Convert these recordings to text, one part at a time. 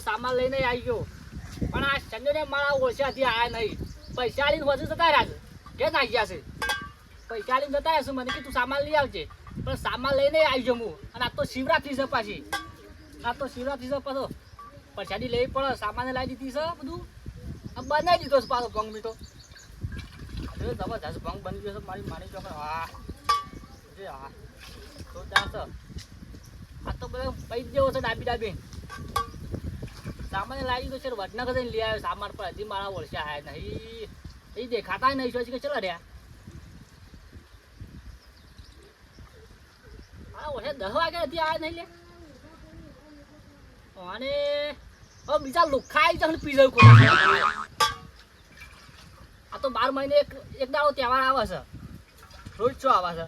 સામાન લઈને આવી ગયો પણ આ સંજોને મારા ઓળખ્યાથી આયા નહીં. પૈસા લઈને વધુ જતા રહ્યા છે. કે ના ગયા છે? પૈસા લઈને જતા રહ્યા છે. મને કે તું સામાન લઈ આવજે. પણ સામાન લઈને આવી ગયો હું. અને આ તો શિવરાત્રી છે પાછી. આ તો શિવરાત્રી છે પાછો. પૈસાની લેવી પડે સામાન લાવી દીધી છે બધું. આ બનાવી દીધો છે પાછો ભંગ મીઠો. જબરજસ્ત ભંગ બની ગયો છે, મારી માની ચોકડ હા. જે હા. ત્યાં છે. આ તો બધા પૈસ જેવો છે, ડાબી ડાબી. સામાન લાવી દીધો છે વડનગર જઈને લઈ આવ્યો સામાન પર. હજી મારા વર્ષે આયા નહીં. એ દેખાતા નહીં સોચી કે ચલો રહ્યા. આ વર્ષે દસ વાગે હજી આયા નહીં લે. અને હવે બીજા લુખા આવી જશે પી જવું કોઈ આ તો બાર મહિને એક એક દાડો તહેવાર આવે છે. રોજ છો આવે છે?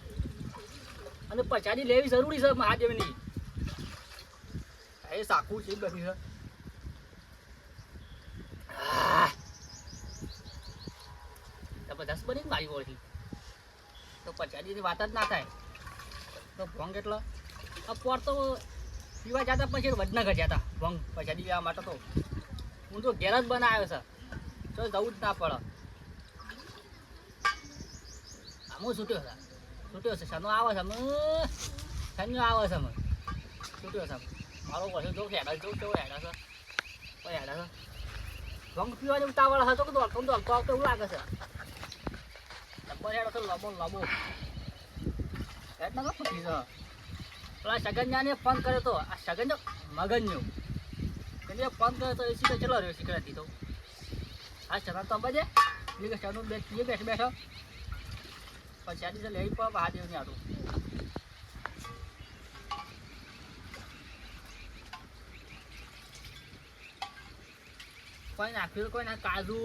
અને પછાડી લેવી જરૂરી છે મહાદેવની. એ સાકું છે બની છે. જબરદસ્ત બની મારી ઓળખી તો પછાડીની વાત જ ના થાય. તો ભોંગ એટલો. પોર તો પીવા જતા પછી વડનગર જતા. ભંગ પછી લેવા માટે તો. હું તો ઘેર જ બનાવ્યો છે. તો જવું જ ના પડે. આમો છૂટ્યો છે. છૂટ્યો છે. શનો આવે છે? અમે શનો આવે છે અમે? છૂટ્યો છે. મારો પછી જો હેડા જોઉં કેવો હેડા છે. કોઈ હેડા છે. રંગ પીવાની ઉતાવળ હતો કે દોડતો ને દોડતો આવતો એવું લાગે છે. ડબ્બો હેડો તો લબો લબો. હેડ ના ફરી છે. પેલા સગન્યાને ફોન કર્યો તો. આ સગન મગનનો. એને ફોન કર્યો તો એ સીધો ચલો રહ્યો શીખડાથી તો. આ શરણ તો અંબાજે એ કે શરણ બે એ બેઠો બેઠો? પછી આની લેવી પડે મહાદેવની આટું કોઈ નાખ્યું કોઈ ના કાજુ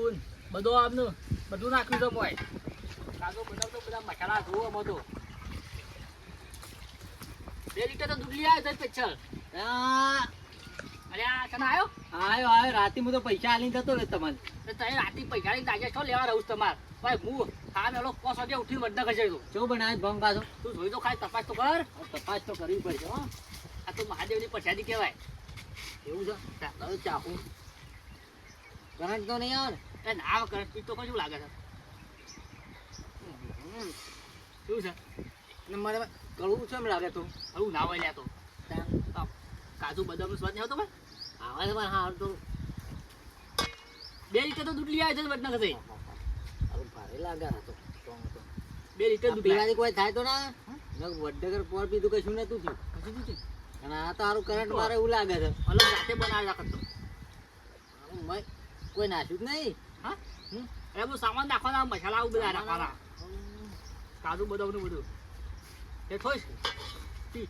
બધું આમનું. બધું નાખ્યું તો કોઈ. કાજુ બધા તો બધા મસાલા જુઓ બધું. બે લીટર તો દૂધ લઈ આવ્યો પેચલ અરે આ તને આવ્યો? આયો આયો રાતે હું તો પૈસા આલીને જતો રહ્યો તમને તો તને રાતે પૈસા લઈને તાજા છો? લેવા રહું તમારે. ભાઈ હું હા મેલો પોસ વાગે ઉઠીને વડના ખસી દઉં જો બનાવે ભંગ પાછો. તું જોઈ તો ખાલી તપાસ તો કર. તપાસ તો કરવી પડશે હો. આ તો મહાદેવની પછાડી કહેવાય. એવું છે? ચાકુ કરંટ તો નહીં આવે ના? કરે પી તો કશું લાગે છે. શું છે? મને કડવું છે એમ લાગે તો. આવું ના હોય તો. કાજુ બદામનો સ્વાદ નહીં આવતો ભાઈ? આવે છે પણ હાલ તો બે લીટર તો દૂધ લઈ આવે છે ભારે લાગે આ તો. બે લીટર દૂધ. પીવાથી કોઈ થાય તો ના? વડનગર પોર પીધું કશું ને તું કશું છે? અને આ તો હારું કરંટ મારે એવું લાગે છે. અલગ જાતે બનાવી રાખતો કોઈ નાખ્યું જ નહીં? હા? એ બધું સામાન નાખવાના મસાલા આવું બધા નાખવાના. કાજુ બદામનું બધું. એ થોઈશ પી.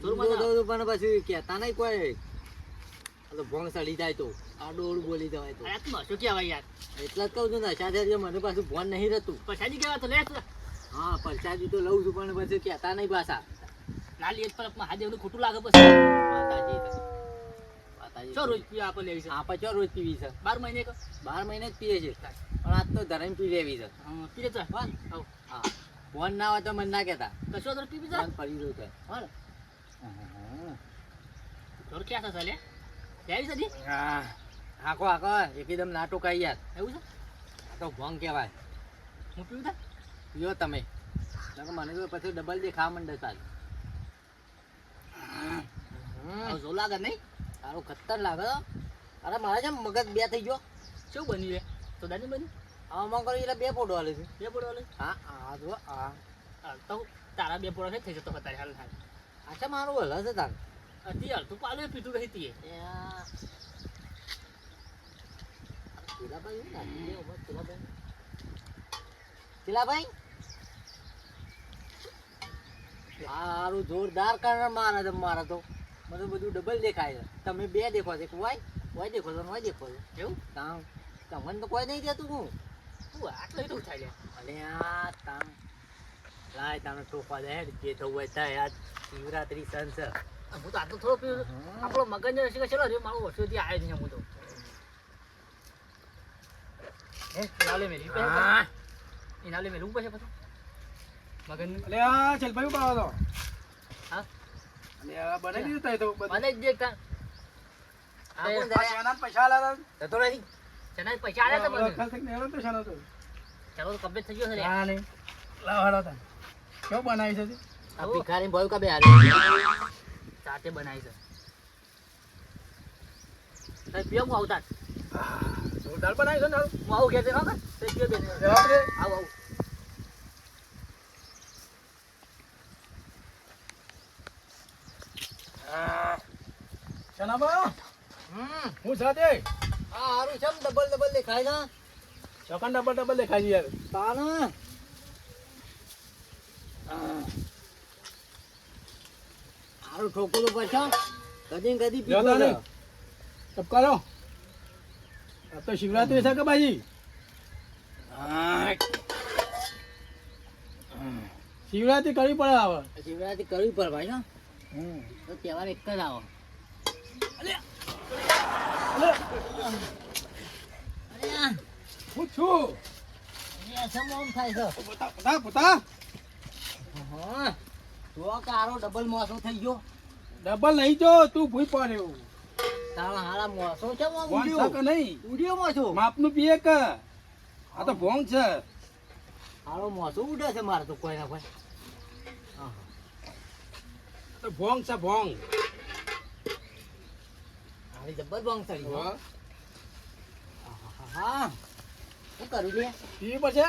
થોડું મજા આવે. દૂધ પણ પછી કહેતા નહીં કોઈ. તો ભંગ સડી જાય તો. આ ડોળ બોલી જવાય તો. અરે આ કહેવાય યાર. એટલે જ કહું છું નશા થઈ મને પાછું ભોન નહીં રહેતું. પ્રસાદી કહેવાય તો લે હા પરસાદી તો લઉં છું પણ પછી કહેતા નહીં પાછા. ના લે પર મહાદેવનું ખોટું લાગે પછી. માતાજી. ચો રોજ પીવા આપણે લેવી છે આપણે ચો રોજ પીવી છે. બાર મહિને બાર મહિને જ પીએ છે. પણ આજ તો ધરાઈને પી લેવી છે. હમ, પી હા. હવ. હા. ફોન ના હોય તો મને ના કહેતા. કશો તો પી બીજા પડી રહ્યું છે હાલ. ને? ક્યાં થશે લે લેવી સદી હા. હાકો આખો એકદમ નાટો કાઈ યાર એવું છે? આ તો ભંગ કહેવાય. હું પીવું તા? પીવો તમે. મને તો પછી ડબલ દેખાવા માંડે સાલ. જો લાગે નહીં? તારો ખતર લાગે. અરે મારે છે મગજ બે થઈ ગયો. શું બન્યું તો દાદી બન્યું? આમાં કરો એટલે બે ફોટો હાલે છે. બે ફોટો લે હા આ જો આ તો તારા બે પોડા થઈ જતો અત્યારે હાલ હાલ. અચ્છા મારું હલે છે તાર. અતિ હાલ તું પાલું પીધું રહી તીએ. ચીલાભાઈ ચીલાભાઈ. ચીલાભાઈ? સારું જોરદાર કારણ મારે છે મારે તો. મને બધું ડબલ દેખાય છે. તમે બે દેખો છે એક વાય વાય દેખો છો વાય દેખો છો. એવું? તામ તમને તો કોઈ નહીં દેતું હું. તું આટલું એટલું થાય લે અલે આ તામ લાય તમે ટોપા દે જે થવું હોય થાય આજ શિવરાત્રી સન છે હું તો આટલું થોડો પીવું. આપણો મગજ રસી ચલો રે મારું વર્ષોથી આવ્યો છે હું તો હે મેલી પે હા. ઇનાલે મેલું પછી પછી મગન અલે આ ચલભાઈ ઊભા હતો હા અલે આ બનાવી દીધું તાય તો બધું. મને જ દેખતા આ કોણ આ જાય? શાના પૈસા આલા હતા? જતો રહી. ચના પૈસા ઓલો તો તો શાનો તો? ચાલો તો કમ્પ્લીટ થઈ ગયો છે લે નહીં. લાવ હેડો તાન. કેવું બનાવી છે તે? આ ભિખારી ભાઈ કા હારે. જાતે બનાવી છે તઈ પીઓ હું આવતા જોરદાર બનાવી છે ને. હું આવું ઘેર ના તે પીઓ બે આપણે. આવ આવ શાના હમ. હું સાથે આ હારું છે ડબલ ડબલ દેખાય છે ચોકન ડબલ ડબલ દેખાય યાર તાના. હારું ઠોકરું પાછા. કદી ને કદી પીતો તાને. ટપકારો આ તો શિવરાત્રી છે કે બાજી? શિવરાત્રી કરવી પડે આવે શિવરાત્રી કરવી પડે ભાઈ હા. તો તહેવાર એક જ આવે. અરે આ, હું છું ડબલ મોસો થઈ ગયો. ડબલ નહીં જો તું ભૂઈ પડ્યો. તારા હારા મોસો છે ઉડ્યો. નહીં? ઉડ્યો મોસો. માપનું પીએ કે આ તો ભોંગ છે. હારો મોસો ઉડે છે મારે તો કોઈ. ના કોઈ તો ભોંગ છે ભોંગ. હારી જબર ભોંગ ચડી હા. હા. શું કરું લે? પીવી પડશે?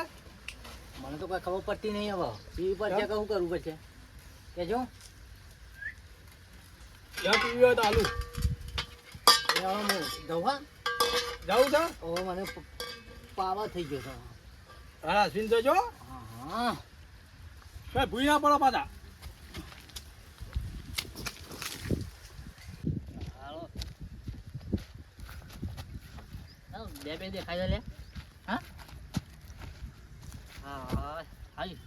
મને તો કોઈ ખબર પડતી નહીં હવે. પીવી પડશે કે શું કરવું પડશે? કેજો. જ્યાં પીવી હોય તો હવે હા જવું છે? હવે મને પાવા થઈ ગયો છે હા અશ્વિન તો જો. હા. કઈ ભૂઈ ના પડો પાછા. બે બે દેખાય લે. હા? હા હાઈ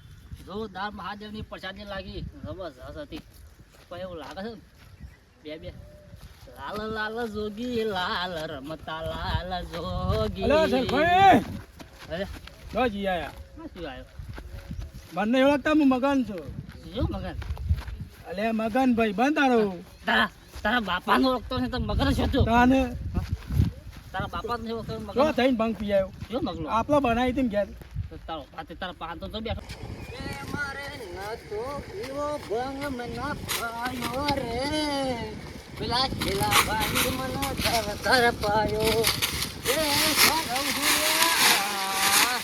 જોરદાર મહાદેવની પ્રસાદી લાગી. જબરજસ્ત હતી. પણ એવું લાગે છે બે બે. લાલ લાલ જોગી લાલ રમતા લાલ જોગી. અરે. જો આયા. શું આવ્યો? મને ઓળખતા હું મગન છું. જો મગન? અલે મગન ભાઈ બંધ તારો તારા તારા બાપાનો ઓળખતો છે તો મગન છે તું તાને તારા બાપા ને જો થઈને ભંગ પી આવ્યો શું મગલો આપલો બનાવી હતી ઘેર. તો તારો પાતે તારા પાંચ તો બેઠો. એ મારે નતો પીવો ભંગ મના પાયો રે. પેલા છેલા ભાઈ મને તર તર પાયો. એ સરવ હુયા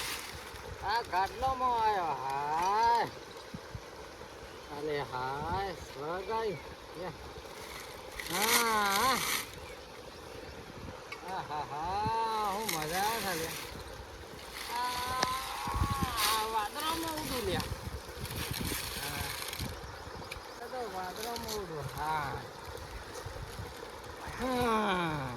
આ ગાડલોમાં આવ્યો હાય. અરે હાય સ્વગાઈ હા. આહાહા, હું મજા આવે છે લે. વાદળામાં લ્યા. તો વાદળામાં ઉડું. હા. હા.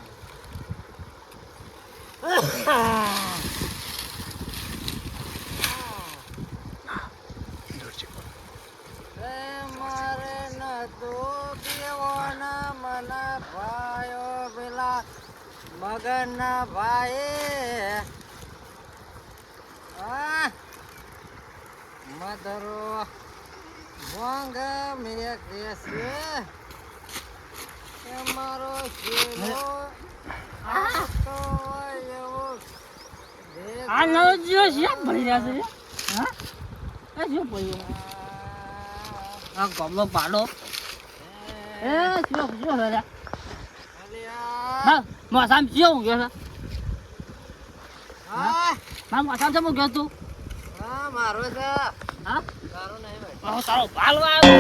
મારે નતો પીવાના મને મના પેલા મગનના ભાઈ મધરો ભોંગ મેં કેસે એ મારો શેરો આખો એવો આ નવો ભરી રહ્યા છે? હા? આ શું ભર્યું? આ ગમલો પાડો. એ શું શું અલ્યા. હા. મોસામ હું ગયો છે હા હા મોસામ છે હું ગયો તું હા મારો છે હા તારો નહીં ભાઈ તારો ભાલ આવ્યો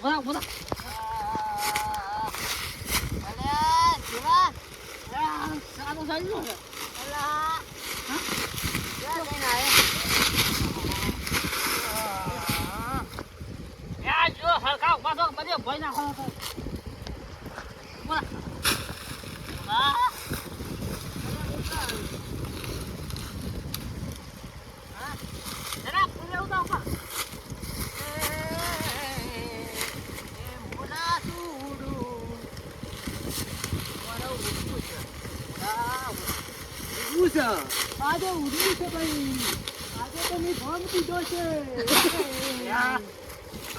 બોલા બોલા સારું સારું છે અલ્યા હા? ક્યાં જઈને આયા? યા જો હરખા ઊભા થો બધે ભોય નાખો આજે ઉજવી છે ભાઈ આજે તો મેં ભંગ પીધો છે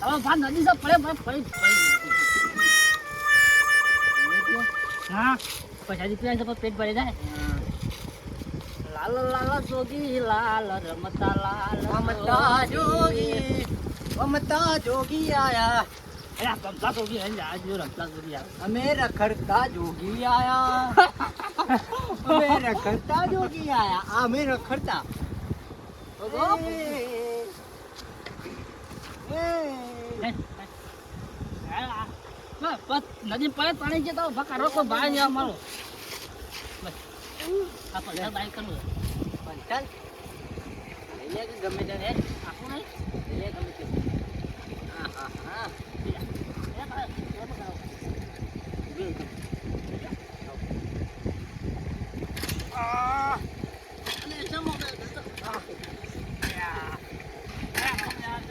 હવે ભાત નદી સબ પડે પડે ફરી હા પછાડી પીવાય તો પેટ ભરી જાય. લાલ લાલ જોગી લાલ રમતા લાલ મમતા જોગી. મમતા જોગી આયા. રમતા જોગી રમતા જોગી અમે રખડતા જોગી આયા. અમે રખડતા જોગી આયા. અમે રખડતા. નદી પડે પાણી છે તો ભકા રોકો ભાઈ જવા મારો આ પૈસા બાય કરવું કે ગમે તે ને આપું નહીં ગમે તે હા હા હા એ ભાઈ, એ બગાડો. આ, અને જમો બે, જમો. આ. યા. આ, આ, જો, એ, કોઈ માં નહીં લેવું. લ્યા,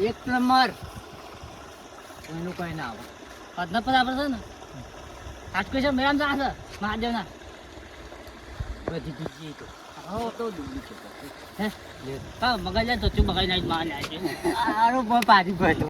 એક નંબર એનું કઈ ના આવે પદના પદ આપણે છે ને આજકો છે મેરામ જા છે મહાદેવના બધી બીજી તો હો તો દૂરી છે હે હા મગજ તો તું મગજ નાઈ માં જાય આરો પાછી બધું